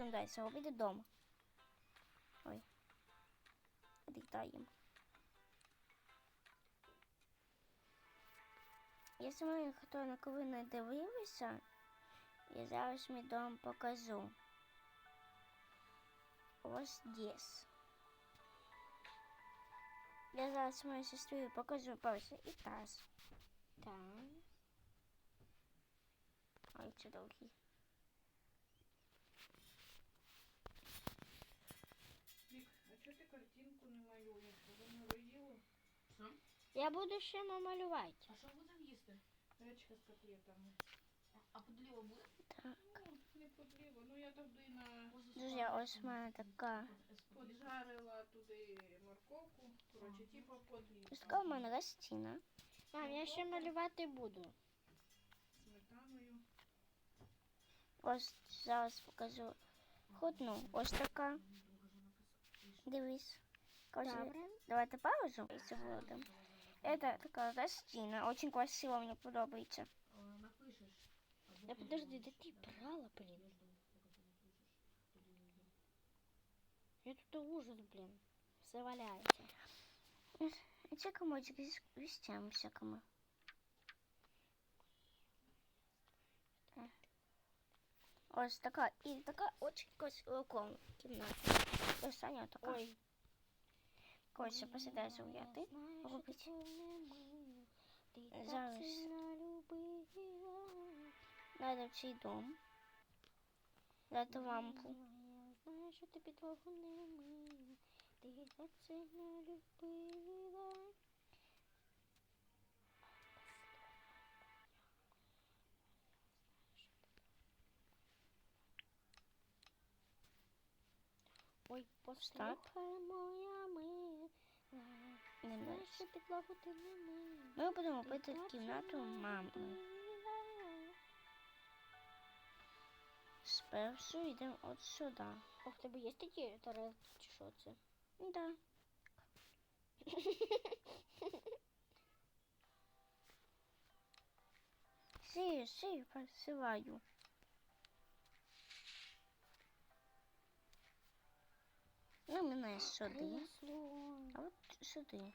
будемо далі робити вдома. Ой. Відлітаємо. Якщо ми хто на коли не дивилися, я зараз мій дом покажу. Ось десь. Я зараз моїй сестрі покажу перший етаж. Так. Ой, це довгий. Картинку не малюєш? Тебе не роїло? Що? Я буду ще намалювати. А що будемо їсти? Гречка з котлетами. А подліва буде? Так. Ну, не потрібно. Ну я туди на Друзі, ось в мене така. поджарила туди морковку. Коротше, типу подліва. Пускай в мене гостина. Мам, я ще малювати буду. Сметаною. Ось зараз покажу. Одну. Ось така. Дивись. Короче, давайте паузу. і зробимо. Это така гостина. Очень красиво, мені подобається. Е, Напишеш. Да подожди, да ты брала, блин. Я тут ужас, блин. Все валяється. Це комочек з вістями всякими. Ось така. І така очень красива ком- кімната. Ось Саня така. Ой. Коротше, посідай зуяти. Робить. Зараз. Надо в цей дом. Дати лампу. Знаю, що ти підлогу не мив. Ти так сильно любила. Ой, послухай моя мила. Не знаєш, що підлогу ти не мив. Ми будемо пити кімнату мами. Спершу йдемо от сюди. А в тебе є такі тарелки, чи що це? Да. Сію, сію, посилаю. Ну, мене сюди. А от сюди.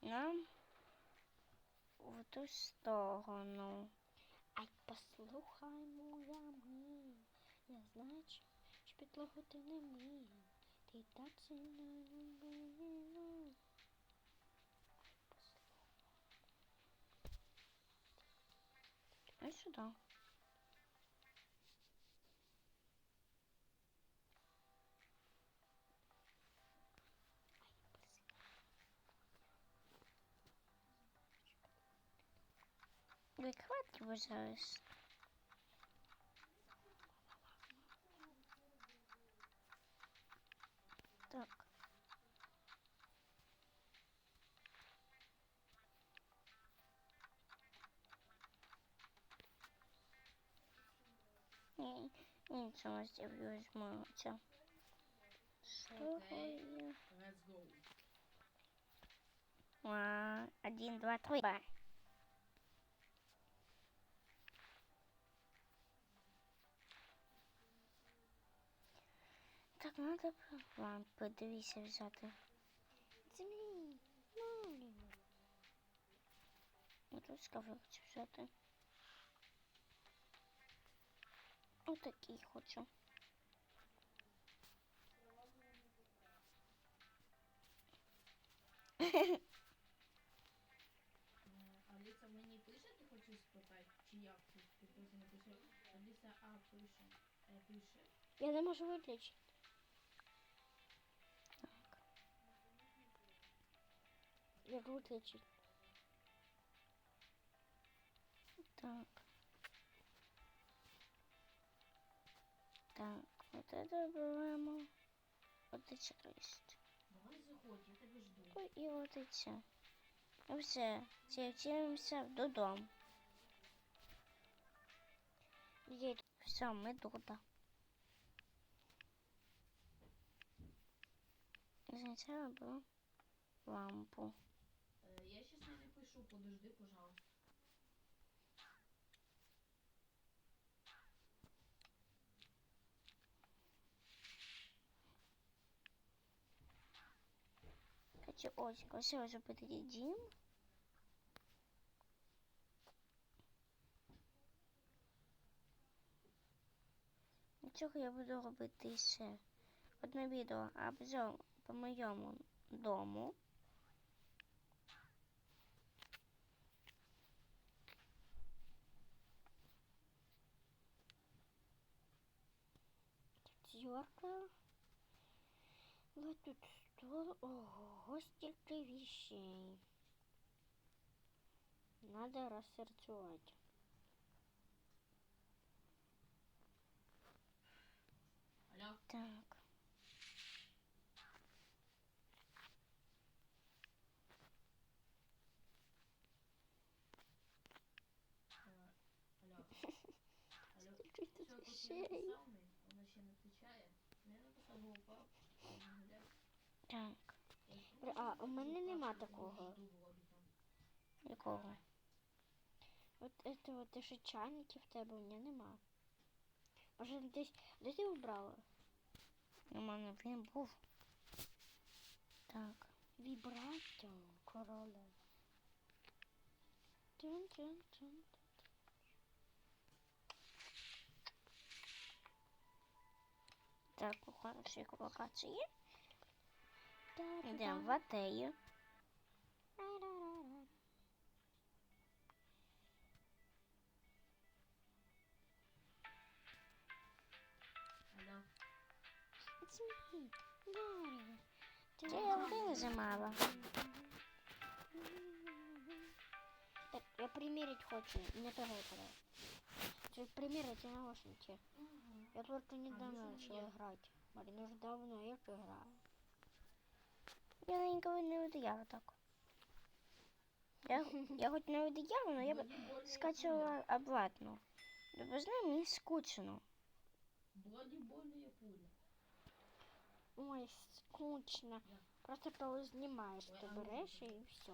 Нам в ту сторону. Ай, послухай, моя мила, я знаю, що підлогу ти не мив. Ти так сильно любила. Ось сюда. Викладки вважаєш. Так. Ні, нічого з'явилось це. Let's Один, два, три. Ба. Так, надо вам подивися взяти. Землі, мамі. Мотузка хочу взяти. Отакий хочу. Е, Аліса мені пише, ти хочеш спитати? Чи як ти? Ти просто напиши. Аліса, а, пише. Е, пише. Я не можу виключити. Як виключити? Так. Так, вот это беремо. От це есть. Давай заходь, я тебе жду. Ой, і от це. Ну все, втілимося додому. Є. Все, ми тут. Спочатку лампу. Е, Я щас не подожди, пожалуйста. Хочу ось вже буде дім. Я буду робити ще одне відео обзор по моєму дому. Пятерка. Вот тут стол. Ого, стільки вещей. Надо рассортировать. Алло, Так. алло. Алло. Скільки тут вещей. написав, ми? вона ще не відповідає. Ну, Я написав го упав. Так. А, у мене нема такого. Якого? От это от те, що чайники в тебе у мене нема. Може десь. Де ти убрала? У мене він був. Так. Вібрато короля. Тун-тун-тун. Так, у хорошій локації. Йдемо в атею. It's me, один замала. Так, я примерить хочу, тоже это. Хочу примерить наушники. Я только недавно начала играть. Марина уже давно я играю. Я никого не видіяла так. Я, я хоч не видіяла, но я б скачала обратно. Ви знаєте, мені скучно. Пули. Ой, скучно. Просто познімаєш, ти береш і все.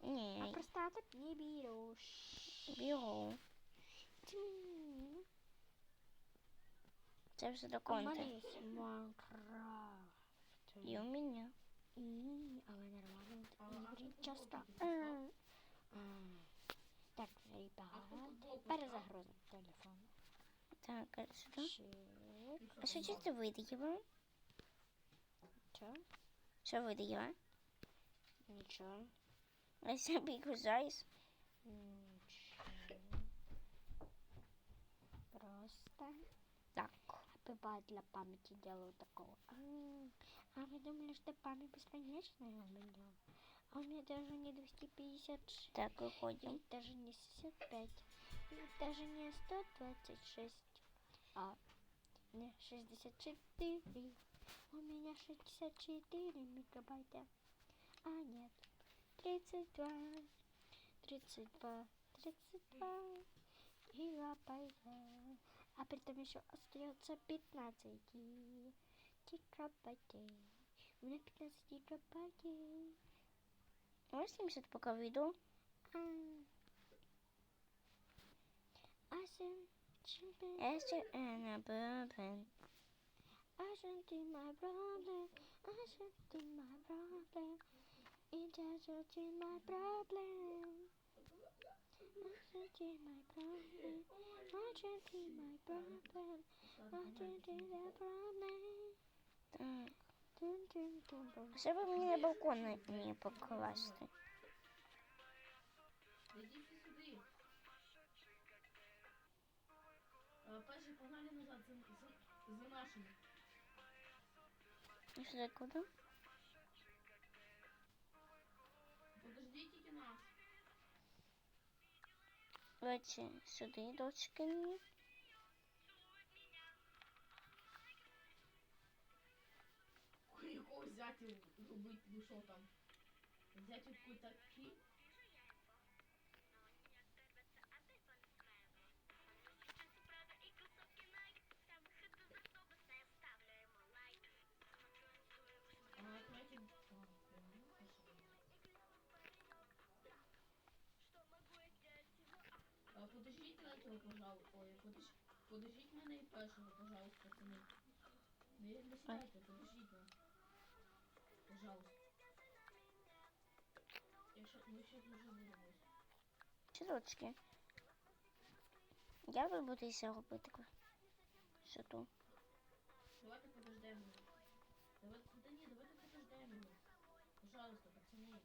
Ні. А просто так не береш. Беру. Це вже до мене Майнкрафт. І у мене. І, але нормально А, часто. Так, ребята, перезагрузимо телефон. Так, а сюди. А що ти виділа? Чо? Що виділа? Нічого. I said because eyes. Нічого. Просто Так. бывает для памяти делаю такого. А, вы думали, что память бесконечная у меня? А у меня даже не 256. Так, виходимо. И даже не 65, и даже не 126, а не 64. У меня 64 мегабайта. А нет, 32, 32, 32 гигабайта. А при этом еще остается 15 гигабайтей. У меня 15 гигабайтей. Можеш 70 поки відео? Argentine, Esse é na bourbon. Argentine, my problem. Argentine, my problem. It's Argentine, my problem. Argentine, my problem. Argentine, my problem. Argentine, my problem. Так. Dun, dun, dun, dun. А що ви мені на балкон не, не покласти? Идите сюда. А, Перший погнали назад за, за, за нашими. І сюди куди? Подождите тільки нас. Давайте сюди, дочки дятел рубить вышел там. Взять какой-то клип. Подождите на цього, пожалуйста. Ой, подож... подождите мене і першого, пожалуйста, пацани. Ну, не, не сідайте, подождіть подождите Пожалуйста. Якщо ми ще дуже вирвемось. Чудочки. Я буду робити. Що тут? Давайте подождемо. Давайте, да ні, давайте подождемо. Пожалуйста, пацани.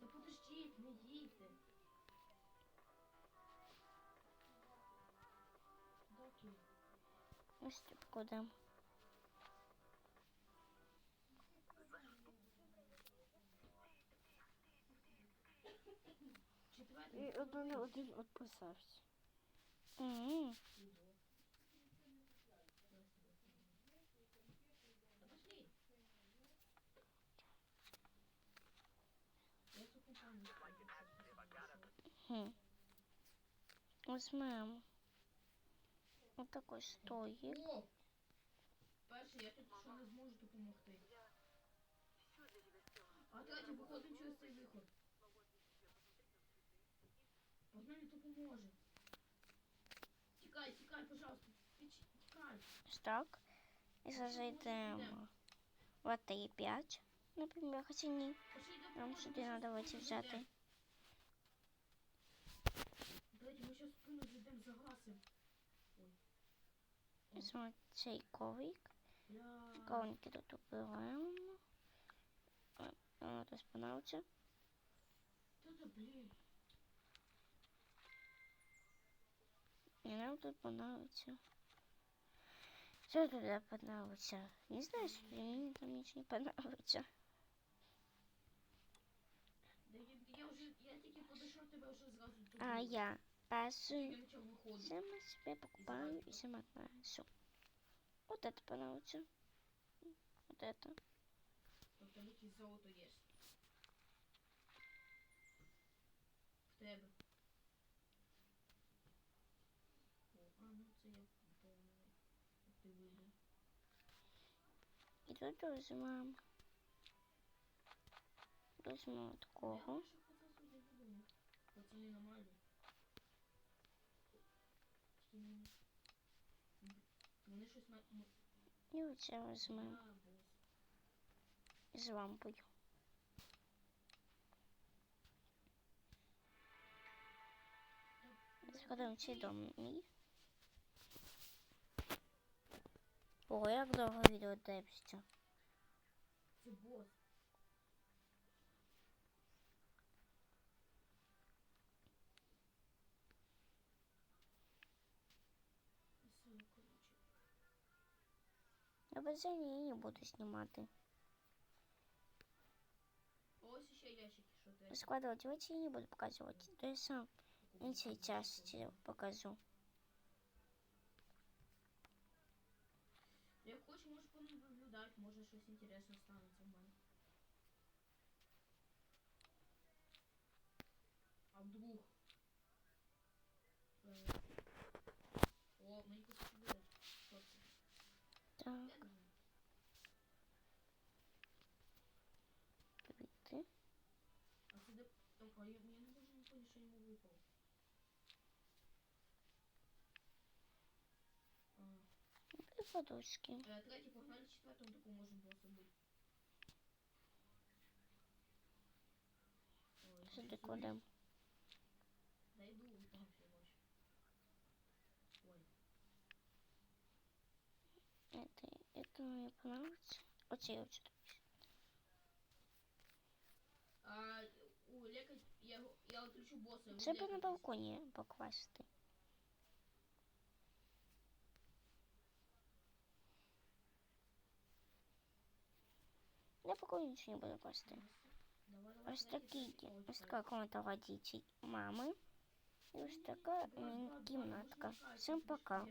Да подождіть, не їдьте. Доки. Ось тут куди. І мене один відписався. М, Да пошли. Я цю компанію скажу, хм. Візьмемо. Ось такий стоїть. О! Перше, я тут що не зможу допомогти. А давайте виходимо через цей виход. Одна не допоможе. Тікай, тікай, пожалуйста. Тіч- Тікай. Ось так. І зараз зайдемо в АТ5, наприклад, хоча ні. Пошли Нам допоможемо, сюди щас треба спину взяти. Візьмемо цей коврик. Бля. Ковники тут убираємо. Спинався. Та. І нам тут понравиться. Що туди понравиться? Не знаю, що мені там нічого не понравиться. Да я, я вже, я тільки подійшов тебе вже зразу. А я виходити. сама себе покупаю и сама ношу. Вот это понравится. Вот это. Тобто якесь золото є. В тебе. О, а ну це я ти. І тут візьмемо. Візьмемо такого. Пацани. Тільки мені. Вони щось на... м- І оце візьмемо з лампою. Згадуємо цей дом мій. О, як довго відео дивишся. Це бос. Я без неї не буду знімати. Ось ще ящики, що ти. Складывать эти я не буду показывать. То я сам эти части покажу. Як хочеш, можеш понаблюдати, може щось інтересне станеться Де... Там, а я, я не можу не поняти, що йому випало. А, І подушки. е, третій, погнали четвертому допоможемо просто бути. Ой, Сюди щось кладемо. Да иду, там все ночь. Ой. Это, это мне понравится. Оцей оцей. А у Лека я, я отключу босса. Це на балконі покласти. На балконі нічого не буду класти. Ось такі, ось така комната родителей мами. І ось така давай, давай, кімнатка. Всім пока.